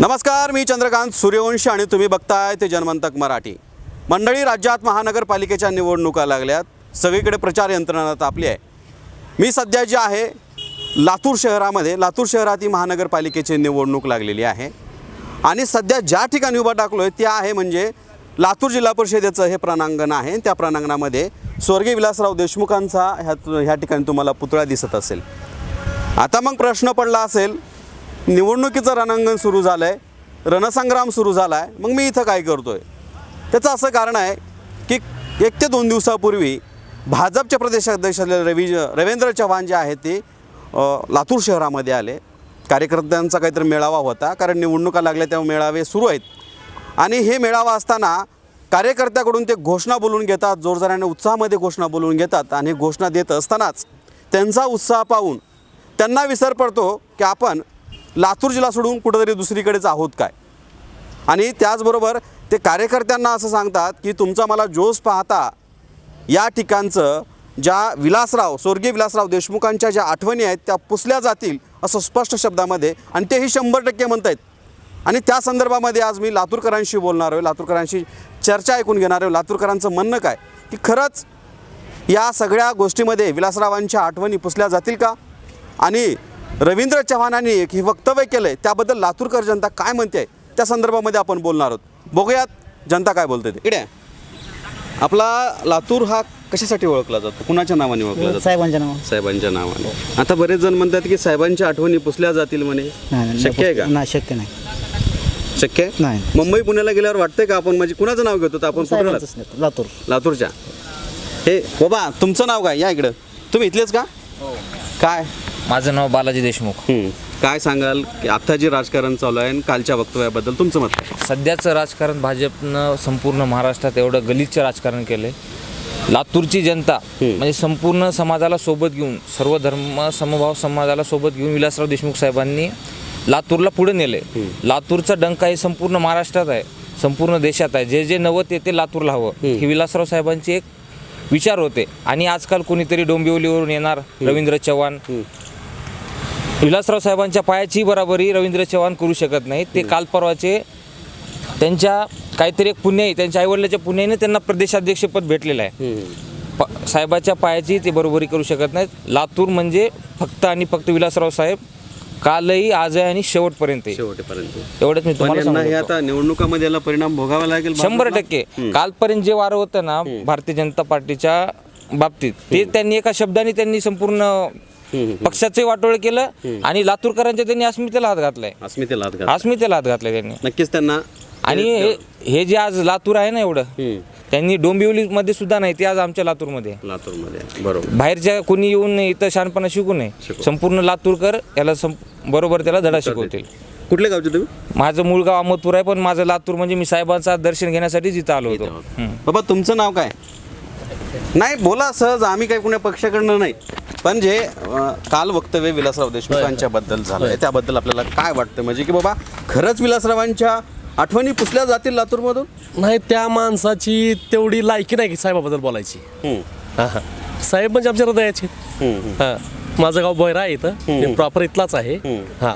नमस्कार मी चंद्रकांत सूर्यवंशी आणि तुम्ही बघताय ते जनमंतक मराठी. मंडळी राज्यात महानगरपालिकेच्या निवडणुका लागल्यात. सगळीकडे प्रचार यंत्रणा तापली आहे. मी सध्या जे आहे लातूर शहरामध्ये लातूर शहरात ही महानगरपालिकेची निवडणूक लागलेली आहे. आणि सध्या ज्या ठिकाणी उभा टाकलो आहे त्या आहे म्हणजे लातूर जिल्हा परिषदेचं हे प्रणांगण आहे. त्या प्रणांगणामध्ये स्वर्गीय विलासराव देशमुखांचा ह्या ह्या ठिकाणी तुम्हाला पुतळा दिसत असेल. आता मग प्रश्न पडला असेल निवडणुकीचं रणांगण सुरू झालं आहे रणसंग्राम सुरू झाला आहे मग मी इथं काय करतो आहे त्याचं असं कारण आहे की एक ते दोन दिवसापूर्वी भाजपचे प्रदेशाध्यक्ष असलेले रवी रवींद्र चव्हाण जे आहेत ते लातूर शहरामध्ये आले. कार्यकर्त्यांचा काहीतरी मेळावा होता कारण निवडणुका लागल्या तेव्हा मेळावे सुरू आहेत. आणि हे मेळावा असताना कार्यकर्त्याकडून ते घोषणा बोलून घेतात जोरजोराने उत्साहामध्ये घोषणा बोलून घेतात आणि घोषणा देत असतानाच त्यांचा उत्साह पाहून त्यांना विसर पडतो की आपण लातूर जिल्हा सोडून कुठंतरी दुसरीकडेच आहोत काय? आणि त्याचबरोबर ते कार्यकर्त्यांना असं सांगतात की तुमचा मला जोश पाहता या ठिकाणचं ज्या विलासराव स्वर्गीय विलासराव देशमुखांच्या ज्या आठवणी आहेत त्या पुसल्या जातील असं स्पष्ट शब्दामध्ये आणि तेही शंभर टक्के म्हणत आहेत. आणि त्या संदर्भामध्ये आज मी लातूरकरांशी बोलणार आहे. लातूरकरांशी चर्चा ऐकून घेणार आहे. लातूरकरांचं म्हणणं काय? की खरंच या सगळ्या गोष्टीमध्ये विलासरावांच्या आठवणी पुसल्या जातील का? आणि रवींद्र चव्हाणांनी एक हे वक्तव्य केलं आहे त्याबद्दल लातूरकर जनता काय म्हणते? त्या संदर्भामध्ये आपण बोलणार आहोत. बघूयात जनता काय बोलते ते. इकडे आपला लातूर हा कशासाठी ओळखला जातो? कुणाच्या नावाने ओळखला जातो? साहेबांच्या नाव साहेबांच्या नावाने. आता बरेच जण म्हणतात की साहेबांच्या आठवणी पुसल्या जातील म्हणे. शक्य आहे का? नाही शक्य नाही. शक्य आहे? नाही. मुंबई पुण्याला गेल्यावर वाटतंय का आपण? म्हणजे कुणाचं नाव घेतो तर आपण कुठं साहेबांचंच नाही, लातूर. लातूरच्या. हे बाबा तुमचं नाव काय? या इकडं. तुम्ही इथलेच का? काय? माझं नाव बालाजी देशमुख. काय सांगाल? की आता जे राजकारण चालू आहे आणि कालच्या वक्तव्याबद्दल तुमचं मत काय? सध्याचं राजकारण भाजपनं संपूर्ण महाराष्ट्रात एवढं गलिच्छ राजकारण केलं लातूरची जनता म्हणजे संपूर्ण समाजाला सोबत घेऊन सर्व धर्म समभाव समाजाला सोबत घेऊन विलासराव देशमुख साहेबांनी लातूरला पुढे नेले लातूरचा डंका हे संपूर्ण महाराष्ट्रात आहे संपूर्ण देशात आहे. जे जे नवत येते लातूरला हवं ही विलासराव साहेबांची एक विचार होते. आणि आजकाल कोणीतरी डोंबिवलीवरून येणार रवींद्र चव्हाण विलासराव साहेबांच्या पायाची बराबरी रवींद्र चव्हाण करू शकत नाही ते काल परवाचे त्यांच्या काहीतरी एक पुण्य आहे. त्यांच्या आईवडिलाच्या पुण्याने त्यांना प्रदेशाध्यक्षपद भेटलेलं आहे. प साहेबाच्या पायाची ते बरोबरी करू शकत नाहीत. लातूर म्हणजे फक्त आणि फक्त विलासराव साहेब कालही आजही आणि शेवटपर्यंत आहे. शेवटेपर्यंत. एवढंच मी पण तुम्हाला यांना सांगू हे शकतो. आता निवडणुकामध्ये याला परिणाम भोगावा लागेल शंभर? टक्के. कालपर्यंत जे वारं होतं ना भारतीय जनता पार्टीच्या बाबतीत ते त्यांनी एका शब्दाने त्यांनी संपूर्ण पक्षाचे वाटोळे केलं आणि लातूरकरांच्या त्यांनी अस्मितेला हात घातलाय अस्मितेला हात घाल. अस्मितेला हात घातलाय त्यांनी नक्कीच त्यांना आणि हे- हे जे आज लातूर आहे ना एवढं हम्म. त्यांनी डोंबिवलीमध्ये सुद्धा नाही ते आज आमच्या लातूरमध्ये आहे. लातूरमध्ये आहे. बरोबर बाहेरच्या कोणी येऊन इथं शहाणपणा शिकू नये शिकू. संपूर्ण लातूरकर याला बरोबर त्याला धडा शिकवतील कुठले गावचे तुम्ही माझं मूळ गाव अहमदपूर आहे पण माझं लातूर म्हणजे मी साहेबांचा दर्शन घेण्यासाठी इथं आलो होतो हम्म. बाबा तुमचं नाव काय नाही बोला सहज आम्ही काही कुण्या पक्षाकडनं नाही. पण जे अं, काल वक्तव्य विलासराव देशमुखांच्या बद्दल झालंय त्याबद्दल आपल्याला काय वाटतं? म्हणजे की बाबा खरंच विलासरावांच्या आठवणी पुसल्या जातील लातूरमधून? नाही त्या माणसाची तेवढी लायकी नाही की साहेबाबद्दल बोलायची. हम्म. हा, हा. साहेब म्हणजे आमच्या हृदयाचे हम्म, हम्म. हा माझं गाव बोयरा आहे इथं. प्रॉपर इथलाच आहे. हा.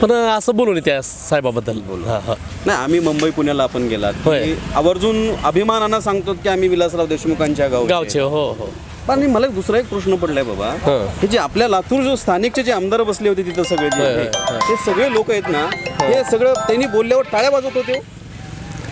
पण असं बोलू नये त्या साहेबाबद्दल. हा हा. नाही आम्ही मुंबई पुण्याला आपण गेलात. होय. की आवर्जून अभिमानानं सांगतो की आम्ही विलासराव देशमुखांच्या गावचे. गावचे हो हो. पण मला एक दुसरा एक प्रश्न पडलाय बाबा. हं. हे जे आपल्या लातूर जो स्थानिकचे जे आमदार बसले होते तिथं सगळे जे हं, ते सगळे लोक आहेत ना हे सगळं त्यांनी बोलल्यावर टाळ्या वाजवत होते हो.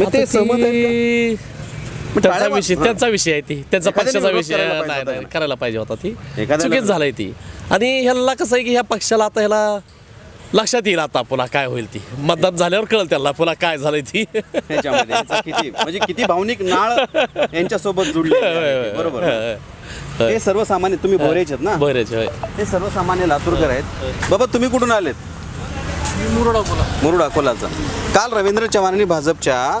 मग ते आता सहमत आहेत का? ती- मग त्यांचा टाळ्या विषय वाज- त्यांचा विषय आहे ती. त्यांचा एखाद्याने पक्षाचा विरोध विषय करायला पाहिजे नाही होता नाही ना. करायला पाहिजे होता ती. एखाद्याला- चुकीच झालंय ती. आणि ह्याला कसं आहे की ह्या पक्षाला आता ह्याला लक्षात येईल आता पुन्हा काय होईल ती. मतदान झाल्यावर कळल त्याला पुन्हा काय झालंय ती. किती म्हणजे किती भावनिक नाळ यांच्यासोबत जुडले बरोबर. हे सर्वसामान्य तुम्ही भोरेच आहेत ना? बरेच होय. हे सर्वसामान्य लातूरकर आहेत. बाबा तुम्ही कुठून आलेत? मुरुड अकोलाचा काल रवींद्र चव्हाणांनी भाजपच्या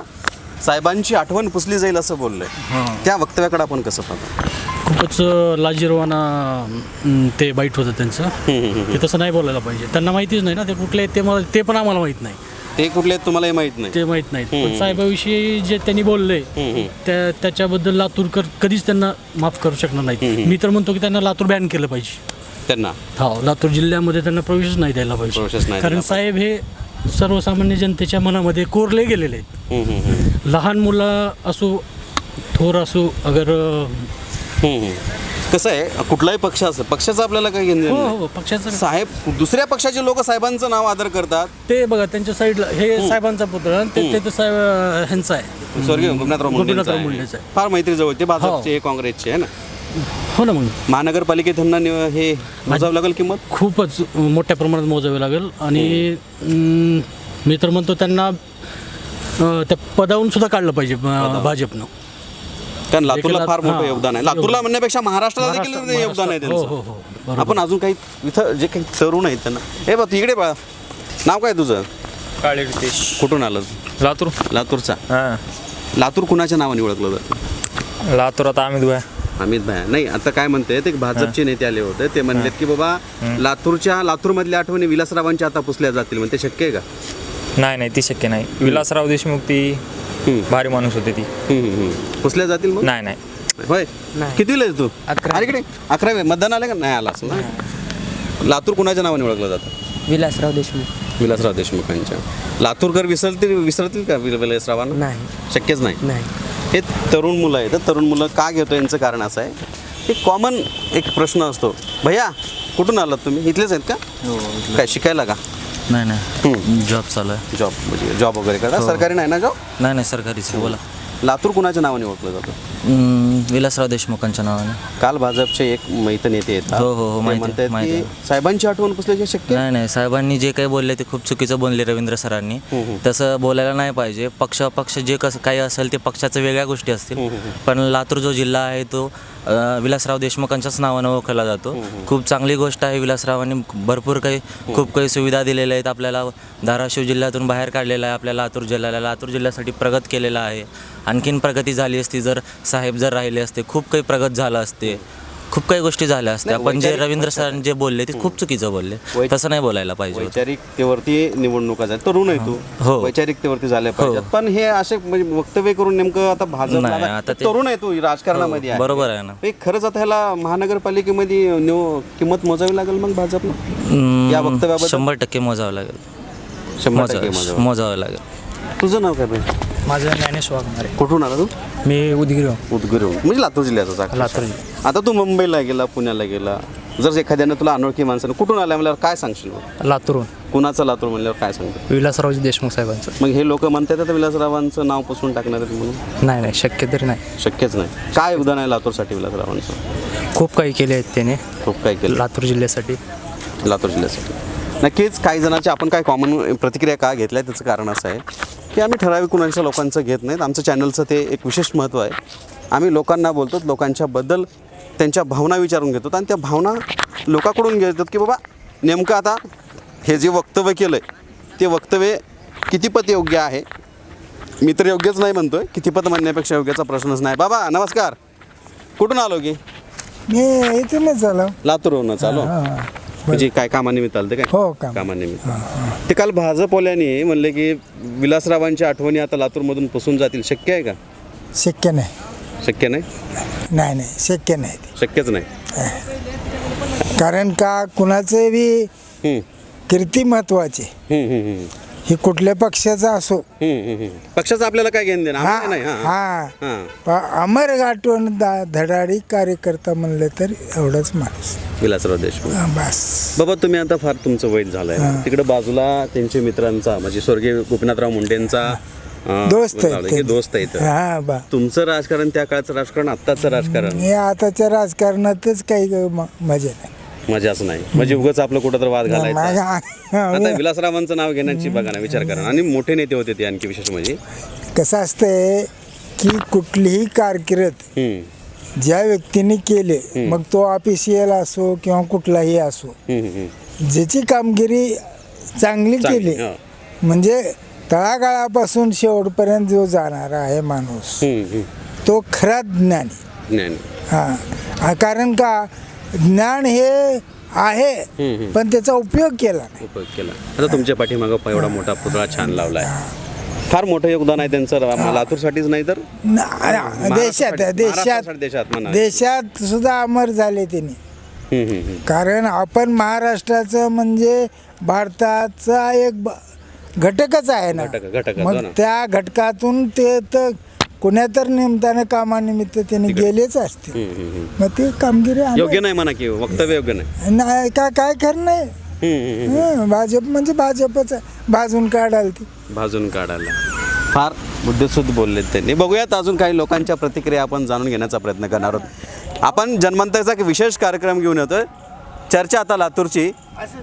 साहेबांची आठवण पुसली जाईल असं बोललंय त्या वक्तव्याकडे आपण कसं पाहतो खूपच लाजीरवाना ते बाईट होतं त्यांचं. ते तसं नाही बोलायला पाहिजे. त्यांना माहितीच नाही ना ते कुठले ते मला ते पण आम्हाला माहीत नाही. ते कुठले आहेत तुम्हालाही माहीत नाही. ते माहीत पण साहेबाविषयी जे त्यांनी बोलले त्या त्याच्याबद्दल लातूरकर कधीच त्यांना माफ करू शकणार नाहीत. मी तर म्हणतो की त्यांना लातूर बॅन केलं पाहिजे. त्यांना? हो लातूर जिल्ह्यामध्ये त्यांना प्रवेशच नाही द्यायला पाहिजे. नाही कारण साहेब हे सर्वसामान्य जनतेच्या मनामध्ये कोरले गेलेले आहेत. लहान मुलं असो थोर असो अगर. कसं आहे कुठलाही पक्ष असं पक्षाचं आपल्याला काय घेणं हो. हो पक्षाचं साहेब दुसऱ्या पक्षाचे लोक साहेबांचं नाव आदर करतात ते बघा त्यांच्या साईडला हे साहेबांचा पुत्र आणि ते साहेब ह्यांचा आहे स्वर्गीय गोपीनाथराव गोपीनाथराव. मुंडेचं आहे. फार मैत्री जवळ ते भाजपचे हे काँग्रेसचे आहे ना हो ना मग. महानगरपालिकेत त्यांना निव- हे मोजावं लागेल किंमत? खूपच मोठ्या प्रमाणात मोजावे लागेल. आणि अं, मी तर म्हणतो त्यांना अं, त्या पदावून सुद्धा काढलं पाहिजे अं, भाजपनं. कारण लातूरला फार मोठं हां. योगदान आहे. लातूरला म्हणण्यापेक्षा महाराष्ट्राला देखील महाराष्ट्र- योगदान आहे हो हो त्यांचं हो. बरोबर. आपण अजून काही इथं जे काही तरुण आहेत त्यांना. हे बघ इकडे बा नाव काय तुझं? काळे रितेश. कुठून आलं? लातूर. लातूरचा. हां. लातूर कुणाच्या नावाने ओळखलं जातं? लातूर आता आम्ही दुया अमित भाया नाही आता काय म्हणते ते भाजपचे नेते आले होते. ते म्हणलेत की बाबा लातूरच्या लातूरमधल्या आठवणी विलासरावांच्या आता पुसल्या जातील. म्हणजे ते शक्य आहे का? नाही नाही ती शक्य नाही. विलासराव देशमुख ती भारी माणूस होते ती. हम्म, हम्म, हम्म. पुसल्या जातील मग? नाही नाही. होय. किती आहेस तू? अरे इकडे अकरावे. मतदान आले का? नाही आला असं ना? लातूर कुणाच्या नावाने ओळखलं जातं? विलासराव देशमुख. विलासराव देशमुखांच्या. लातूरकर विसरतील विसरतील का विल- विलासरावांना? नाही. शक्यच नाही? नाही. हे तरुण मुलं आहेत. तर तरुण मुलं का घेतो यांचं कारण असं आहे. की कॉमन एक प्रश्न असतो. भैया कुठून आलात तुम्ही? इथलेच आहेत का? काय शिकायला का? नाही नाही. जॉब चालू आहे. जॉब म्हणजे जॉब वगैरे करता? सरकारी नाही ना जॉब? नाही नाही सरकारीच आहे. बोला. लातूर कुणाच्या नावाने ओळखलं जातं? हम्म, विलासराव देशमुखांच्या नावाने. काल भाजपचे एक मैत नेते येतात हो, हो, हो, ते माहिती म्हणतात माहिती की साहेबांची आठवण पुसल्याची शक्य? नाही नाही साहेबांनी जे काही बोलले ते खूप चुकीचं बोलले रवींद्र सरांनी. तसं बोलायला नाही पाहिजे. पक्ष पक्ष जे कसं काही असेल ते पक्षाच्या वेगळ्या गोष्टी असतील. पण लातूर जो जिल्हा आहे तो विलासराव देशमुखांच्याच नावानं ओळखला जातो. खूप चांगली गोष्ट आहे विलासरावांनी. भरपूर काही खूप काही सुविधा दिलेल्या आहेत आपल्याला. धाराशिव जिल्ह्यातून बाहेर काढलेला आहे आपल्या लातूर जिल्ह्याला. लातूर जिल्ह्यासाठी प्रगत केलेला आहे. आणखीन प्रगती झाली असती जर साहेब जर राहिले असते खूप काही प्रगत झालं असते. खूप काही गोष्टी झाल्या असत्या. नाही, पण जे वैचारिक- रवींद्र सरांनी जे बोलले ते खूप चुकीचं बोलले. वै- तसं नाही बोलायला पाहिजे होतं. वैचारिकतेवरती निवडणुका झाल्या. तरुण आहे तू. हो. वैचारिकतेवरती झाल्या पाहिजेत. पण हे असे म्हणजे वक्तव्य करून नेमकं आता भाजप नाही, आता ते- तरुण आहे तू राजकारणामध्ये आहे. बरोबर आहे ना. हे खरंच आता ह्याला महानगरपालिकेमध्ये निव- किंमत मोजावी लागेल मग भाजपला? हम्म, या वक्तव्याबद्दल? शंभर टक्के मोजावं लागेल. शंभर टक्के मोजावं. मोजावं. मोजावं लागेल. तुझं नाव काय बाई माझं ज्ञानेश वाघमारे. कुठून आला तू? मी उदगीर उदगीरहून म्हणजे लातूर जिल्ह्याचा लातूर आता तू मुंबईला गेला पुण्याला गेला. जर एखाद्यानं तुला अनोळखी माणसानं कुठून आल्या म्हणल्यावर काय सांगशील मग? लातूरून कुणाचं लातूर म्हणल्यावर काय सांगतो विलासरावजी देशमुख साहेबांचं. मग हे लोक म्हणतात आता विलासरावांचं नाव पुसून टाकणार आहेत म्हणून? नाही नाही शक्य तरी नाही. शक्यच नाही. काय योगदान आहे लातूरसाठी विलासरावांचं? खूप काही केले आहेत त्याने. खूप काय केलं. लातूर जिल्ह्यासाठी. लातूर जिल्ह्यासाठी. नक्कीच काही जणांची आपण काय कॉमन प्रतिक्रिया का घेतल्या त्याचं कारण असं आहे. की आम्ही ठराविक कुणाच्या लोकांचं घेत नाहीत. आमचं चॅनलचं ते एक विशेष महत्त्व आहे. आम्ही लोकांना बोलतो लोकांच्याबद्दल त्यांच्या भावना विचारून घेतो आणि त्या भावना लोकांकडून घेतात की बाबा नेमकं आता हे जे वक्तव्य केलं आहे ते वक्तव्य कितीपत योग्य आहे? मी तर योग्यच नाही म्हणतोय. कितीपत म्हणण्यापेक्षा योग्याचा प्रश्नच नाही. बाबा नमस्कार. कुठून आलो की? मी इथूनच आलो. लातूरवरून चालू म्हणजे काय कामानिमित्त आलं ते काय? हो, काम. कामानिमित्त. ते काल भाजपवाल्यांनी म्हणले की विलासरावांच्या आठवणी आता लातूरमधून पुसून जातील. शक्य आहे का? शक्य नाही. शक्य नाही? नाही नाही. शक्य नाही ते. शक्यच नाही. कारण का कुणाचं बी हम्म, ही कुठल्या पक्षाचा असो. पक्षाचं आपल्याला काय घेणं देणं? आम्हाला नाही हां हा. हां. प- अमर गाठवण दा धडाडी कार्यकर्ता म्हणलं तर एवढंच माणूस. विलासराव देशमुख. हा, बस. बाबा तुम्ही आता फार तुमचं वय झालंय. तिकडे बाजूला त्यांच्या मित्रांचा म्हणजे स्वर्गीय गोपीनाथराव मुंडेंचा अं, दोस्त हे आहे दोस्त आहेत. हा बा. तुमचं राजकारण त्या काळचं राजकारण आत्ताचं राजकारण? हे आताच्या राजकारणातच काही म- मजा नाही. मजाच नाही. म्हणजे उगाच आपलं कुठं तर वाद घालायचा. आता विलासरावांचं नाव घेण्याची बघा ना विचार करा आणि मोठे नेते होते ते आणखी विशेष म्हणजे. कसं असतंय की कुठलीही कारकिर्द हम्म, ज्या व्यक्तीने केले मग तो ऑफिशियल असो किंवा कुठलाही असो हम्म, हम्म. ज्याची कामगिरी चांगली चांगली, केली हा. म्हणजे तळागाळापासून शेवटपर्यंत जो जाणारा आहे माणूस हम्म, हम्म. तो खरा ज्ञानी. हा, कारण का? ज्ञान हे आहे पण त्याचा उपयोग केला नाही. उपयोग केला. आता तुमच्या पाठीमागं एवढा मोठा पुतळा छान लावलाय. फार मोठं योगदान आहे त्यांचं रा- लातूरसाठीच नाही तर? न- देशात महाराष्ट्रासाठी- देशात महाराष्ट्रासाठी देशात. म्हणा. देशात सुद्धा अमर झाले त्यांनी हम्म, हम्म, हम्म. कारण आपण महाराष्ट्राचं म्हणजे भारताचा एक ब- घटकच आहे ना. घटक- घटकच, हो मग ना. त्या घटकातून ते तर कोण्या तर निमित्ताने कामानिमित्त त्यांनी गेलेच असते. मग ते कामगिरी आम्ही- योग्य नाही म्हणा की वक्तव्य योग्य नाही. नाही काय काय खरं नाही. हं, भाजप म्हणजे भाजपच आहे. भाजून काढाल ती. भाजून काढायला फार मुद्देसूद बोललेत त्यांनी. बघूयात अजून काही लोकांच्या प्रतिक्रिया आपण जाणून घेण्याचा प्रयत्न करणार आहोत. आपण जन्मांतरचा एक विशेष कार्यक्रम घेऊन येतोय. चर्चा आता लातूरची.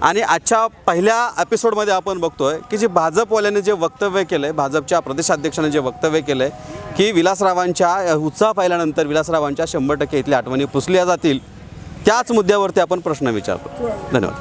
आणि आजच्या पहिल्या एपिसोडमध्ये आपण बघतोय की जे भाजपवाल्यांनी जे वक्तव्य केलं आहे भाजपच्या प्रदेशाध्यक्षाने जे वक्तव्य केलं आहे की विलासरावांच्या उत्साह पाहिल्यानंतर विलासरावांच्या शंभर टक्के इथल्या आठवणी पुसल्या जातील. त्याच मुद्द्यावरती आपण प्रश्न विचारतो. धन्यवाद.